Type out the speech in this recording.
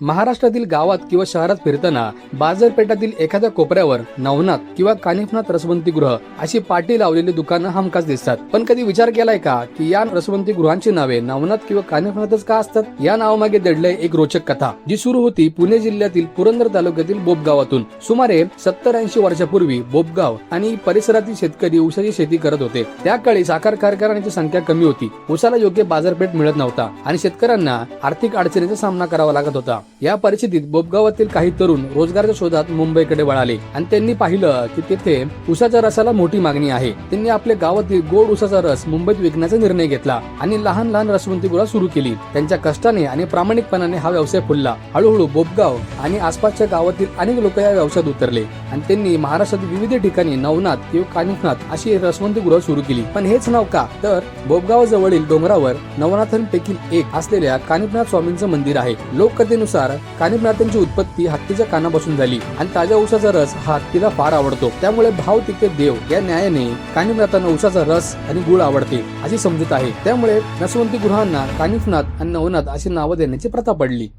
महाराष्ट्रातील गावात किंवा शहरात फिरताना बाजारपेठातील एखाद्या कोपऱ्यावर नवनाथ किंवा कानिफनाथ रसवंती गृह अशी पाटी लावलेली दुकानं हमखास दिसतात. पण कधी विचार केलाय का की या रसवंती गृहांची नावे नवनाथ किंवा कानिफनाथच का असतात? या नावामागे दडलंय एक रोचक कथा जी सुरू होती पुणे जिल्ह्यातील पुरंदर तालुक्यातील बोपगावातून सुमारे सत्तर ऐंशी वर्षापूर्वी बोपगाव आणि परिसरातील शेतकरी ऊसाची शेती करत होते. त्या काळी साखर कारखान्यांची संख्या कमी होती. ऊसाला योग्य बाजारपेठ मिळत नव्हता आणि शेतकऱ्यांना आर्थिक अडचणीचा सामना करावा लागत होता. या परिस्थितीत बोपगावातील काही तरुण रोजगाराच्या शोधात मुंबईकडे वळाले. आणि त्यांनी पाहिलं की तेथे उसाच्या रसाला मोठी मागणी आहे. त्यांनी आपल्या गावातील गोड उसाचा रस मुंबईत विकण्याचा निर्णय घेतला आणि लहान लहान रसवंती सुरू केली. त्यांच्या कष्टाने आणि प्रामाणिकपणाने हा व्यवसाय फुलला. हळूहळू बोपगाव आणि आसपासच्या गावातील अनेक लोक या व्यवसायात उतरले. आणि त्यांनी महाराष्ट्रातील विविध ठिकाणी नवनाथ किंवा कानिफनाथ अशी रसवंती गृह सुरू केली. पण हेच नाव का? तर बोबगाव जवळील डोंगरावर नवनाथांपैकी एक असलेल्या कानिफनाथ स्वामींचं मंदिर आहे. लोककथेनुसार कानिफनाथांची उत्पत्ती हत्तीच्या कानापासून झाली आणि ताज्या उसाचा रस हा हत्तीला फार आवडतो. त्यामुळे भाव तिथे देव या न्यायाने कानिफनाथांना उसाचा रस आणि गुळ आवडते अशी समजूत आहे. त्यामुळे नसवंती गृहांना कानिफनाथ आणि नवनाथ अशी नावं देण्याची प्रथा पडली.